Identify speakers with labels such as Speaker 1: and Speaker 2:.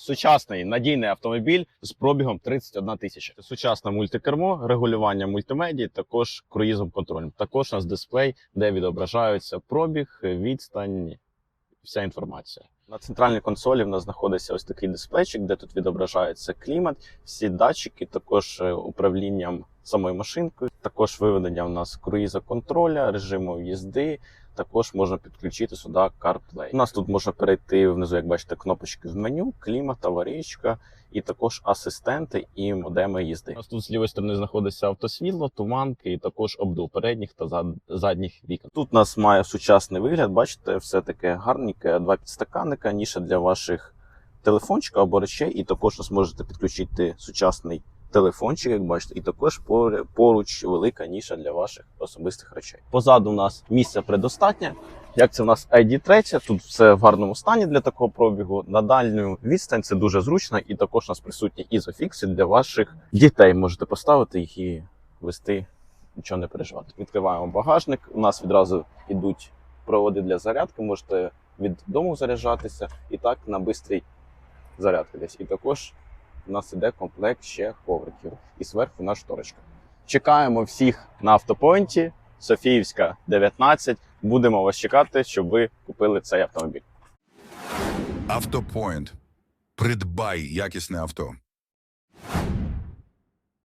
Speaker 1: Сучасний надійний автомобіль з пробігом 31 тисяча. Сучасне мультикермо, регулювання мультимедії, також круїзом контролем. Також у нас дисплей, де відображаються пробіг, відстань, вся інформація. На центральній консолі в нас знаходиться ось такий дисплейчик, де тут відображається клімат, всі датчики, також е, управлінням самою машинкою, також виведення у нас круїза контроля, режиму їзди. Також можна підключити сюди CarPlay. У нас тут можна перейти внизу, як бачите, кнопочки в меню, клімат, аварійка, і також асистенти і модеми їзди. У нас тут з лівої сторони знаходиться автосвітло, туманки і також обдув передніх та задніх вікон. Тут у нас має сучасний вигляд, бачите, все таке гарненьке, два підстаканника, ніша для ваших телефончика або речей, і також у нас можете підключити сучасний телефончик, як бачите, і також пор- поруч велика ніша для ваших особистих речей. Позаду у нас місця предостатнє. Як це у нас ID3, тут все в гарному стані для такого пробігу. На дальню відстань це дуже зручно, і також у нас присутні ізофікси для ваших дітей. Можете поставити їх і вести, нічого не переживати. Відкриваємо багажник. У нас відразу йдуть проводи для зарядки. Можете від дому заряджатися і так на бистрій зарядки десь. І також у нас іде комплект ще ковриків. І зверху на шторочка. Чекаємо всіх на автопойнті. Софіївська 19. Будемо вас чекати, щоб ви купили цей автомобіль.
Speaker 2: Автопоінт. Придбай якісне авто.